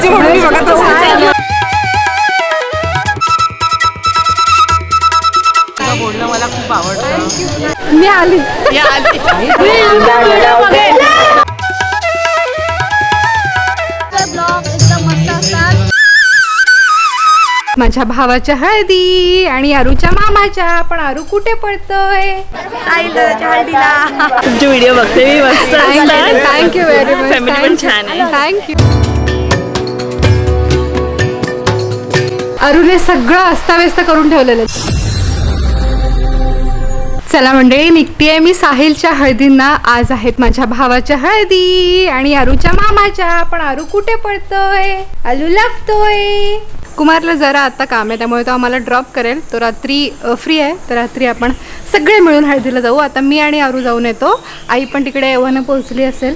आपल्याकडची म्हणून मी बघत असते बोलणं मला खूप आवडतं. मी आली. माझ्या भावाच्या हळदी आणि अरूच्या मामाच्या पण अरू कुठे पडतोय तुमचे व्हिडिओ बघते मी मस्त. थँक्यू व्हेरी मच Family पण छान आहे. थँक्यू अरुने सगळं अस्ताव्यस्त करून ठेवलेलं चला मंडळी निघतीये मी साहिलच्या हळदींना. आज आहेत माझ्या भावाच्या हळदी आणि अरूच्या मामाच्या. पण अरू कुठे पडतोय? अलू लागतोय. कुमारला जरा आता काम आहे त्यामुळे तो आम्हाला ड्रॉप करेल. तो रात्री फ्री आहे. तर रात्री आपण सगळे मिळून हळदीला जाऊ. आता मी आणि अरू जाऊन येतो. आई पण तिकडे एव्हानं पोहोचली असेल.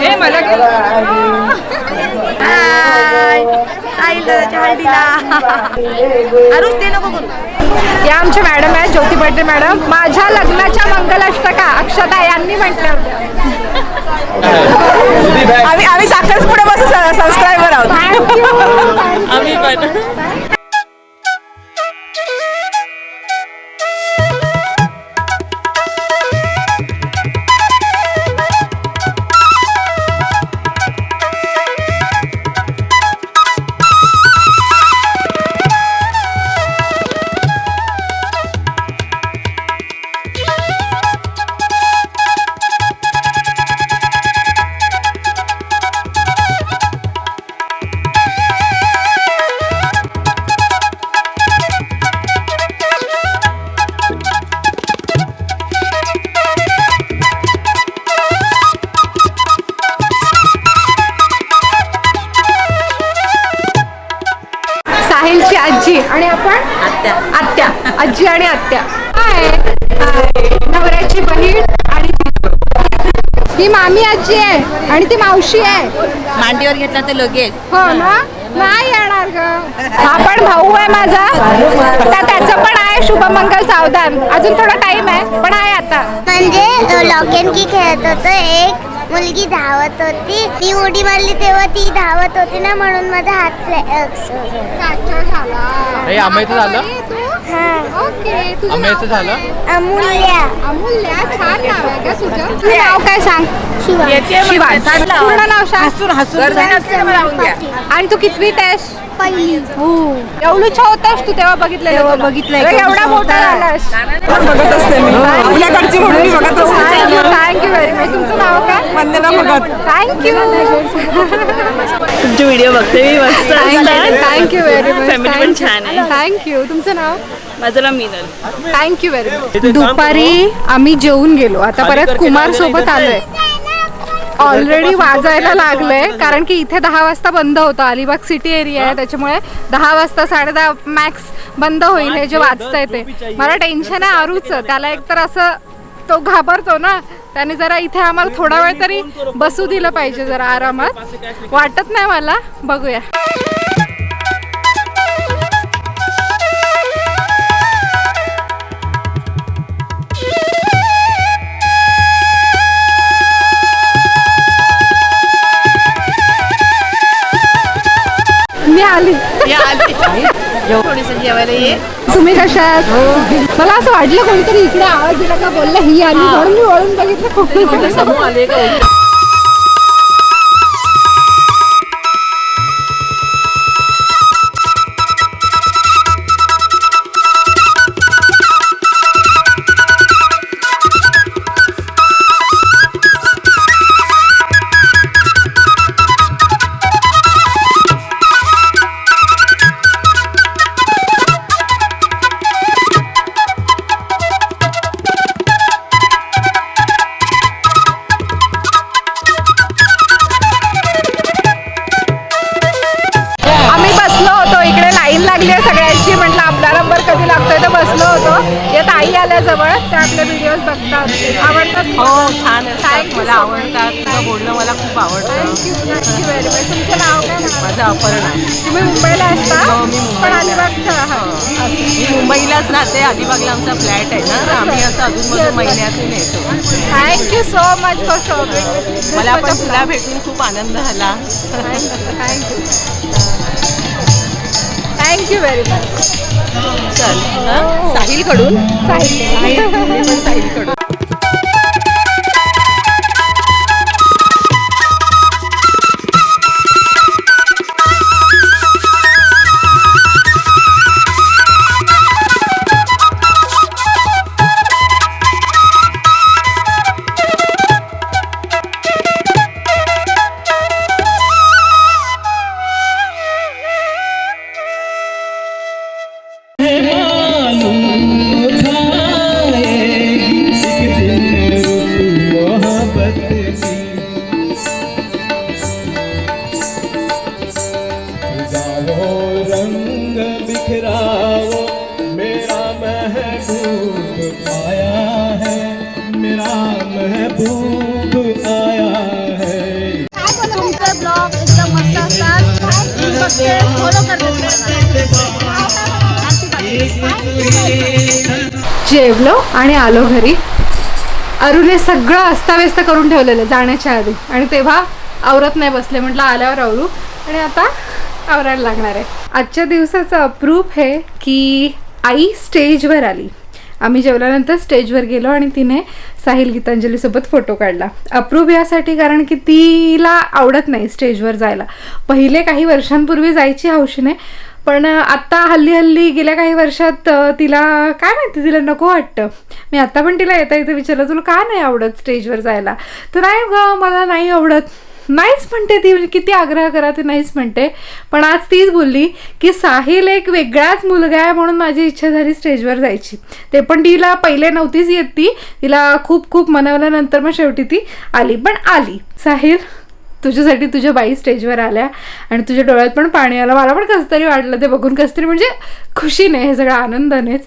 हे मला या आमच्या मॅडम आहेत ज्योती बड्डे मॅडम. माझ्या लग्नाच्या मंगलाष्टका अक्षता यांनी म्हटल्या होत्या. आम्ही आम्ही साखर पुढे बसून सबस्क्रायबर आहोत आम्ही पण. आणि आपण? आत्या. आत्या. आजी आणि आत्या. हाय. हाय. नवऱ्याची बहीण आणि ती. ही मामी आजी आहे आणि ती मावशी आहे. मांडीवर घेतला ते लगेच. हो ना? नाही येणार ग. हा पण भाऊ आहे माझा. आता त्याचं पण आहे शुभमंगल सावधान. अजून थोडा टाइम आहे पण आहे आता. म्हणजे लॉक की खेळत होतं एक मुलगी धावत होती मी उडी मारली तेव्हा ती धावत होती ना म्हणून माझा हात फ्रॅक्चर झाला हे आंब्याचं झालं? हा ओके आंब्याचं झालं अमूल्य अमूल्य छान नाव आहे का तुझं तुझं नाव काय सांग शिवा शिवा पूर्ण नाव सांग आणि तू कितवीत आहेस पहिली हो एवढूच होतास तू तेव्हा बघितलं तेव्हा बघितलं एवढा मोठा झालास बघत असते मी आपल्याकडची म्हणून मी बघत असते थँक्यू व्हेरी मच तुमचं नाव काय वंदना भगत थँक्यू तुमचे व्हिडिओ बघते मी मस्त. थँक्यू व्हेरी मच Family पण छान आहे. थँक्यू तुमचं नाव? माझं नाव Minal. Thank you very much दुपारी आम्ही जेवून गेलो. आता परत कुमार सोबत आलोय. ऑलरेडी वाजायला लागलंय कारण की इथे दहा वाजता बंद होतं. अलिबाग सिटी एरिया आहे त्याच्यामुळे दहा वाजता साडे दहा मॅक्स बंद होईल हे जे वाचतंय ते मला टेन्शन आहे आरूचं. त्याला एकतर असं तो घाबरतो ना. त्याने जरा इथे आम्हाला थोडा वेळ तरी बसू दिलं पाहिजे जरा आरामात. वाटत नाही मला. बघूया. मी आली. थोडीसं जेवायला ये. तुम्ही कशा आहात मला असं वाटलं कोणतरी इकडे आवाज दिला का बोललं ही आली. म्हणून मी वळून बघितलं कोणी बसलो होतो. या ताई आल्या जवळ त्या आपले व्हिडिओज बघतात. आवडतात हो छान असतात मला आवडतात. तुझं बोलणं मला खूप आवडतं. थँक्यू थँक्यू व्हेरी मच तुमचं नाव काय? माझं अपर्णा. तुम्ही मुंबईला असता? हो, मी पण आहात. मी मुंबईलाच राहते अलिबागला आमचा फ्लॅट आहे ना. आम्ही असं अजूनमधून महिन्यातून येतो. Thank you so much for shopping मला पण तुला भेटून खूप आनंद झाला. थँक्यू थँक्यू व्हेरी मच चल? साहिलकडून? पण साहिलकडून. जेवलो आणि आलो घरी. अरुणे सगळं अस्ताव्यस्त करून ठेवलेलं जाण्याच्या आधी. आणि तेव्हा आवरत नाही बसले म्हटलं आल्यावर आवरू. आणि आता आवरायला लागणार आहे. आजच्या दिवसाचं अप्रूप आहे की आई स्टेजवर आली. आम्ही जेवल्यानंतर स्टेजवर गेलो आणि तिने साहिल गीतांजलीसोबत फोटो काढला. अप्रूप यासाठी कारण की तिला आवडत नाही स्टेजवर जायला. पहिले काही वर्षांपूर्वी जायची हौशीने पण आत्ता हल्ली हल्ली गेल्या काही वर्षात तिला काय माहिती तिला नको वाटतं. मी आत्ता पण तिला येता इथं विचारलं तुला का नाही आवडत स्टेजवर जायला? तर नाही ग मला नाही आवडत. नाहीच म्हणते ती म्हणजे किती आग्रह करा ते नाहीच म्हणते. पण आज तीच बोलली की साहिल एक वेगळाच मुलगा आहे म्हणून माझी इच्छा झाली स्टेजवर जायची. ते पण तिला पहिले नव्हतीच येत ती. तिला खूप खूप मनवल्यानंतर मग शेवटी ती आली. पण आली. साहिल? तुझ्यासाठी तुझ्या बाई स्टेजवर आल्या आणि तुझ्या डोळ्यात पण पाणी आलं. मला पण कसं तरी वाटलं ते बघून कसं तरी म्हणजे खुशीने हे सगळं आनंदानेच.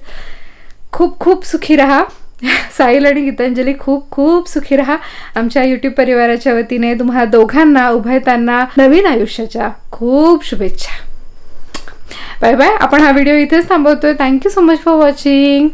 खूप खूप सुखी राहा. साहिल आणि गीतांजली खूप खूप सुखी राहा. आमच्या यूट्यूब परिवाराच्या वतीने तुम्हाला दोघांना उभयतांना नवीन आयुष्याच्या खूप शुभेच्छा. Bye bye. आपण हा व्हिडिओ इथेच थांबवतोय. Thank you so much for watching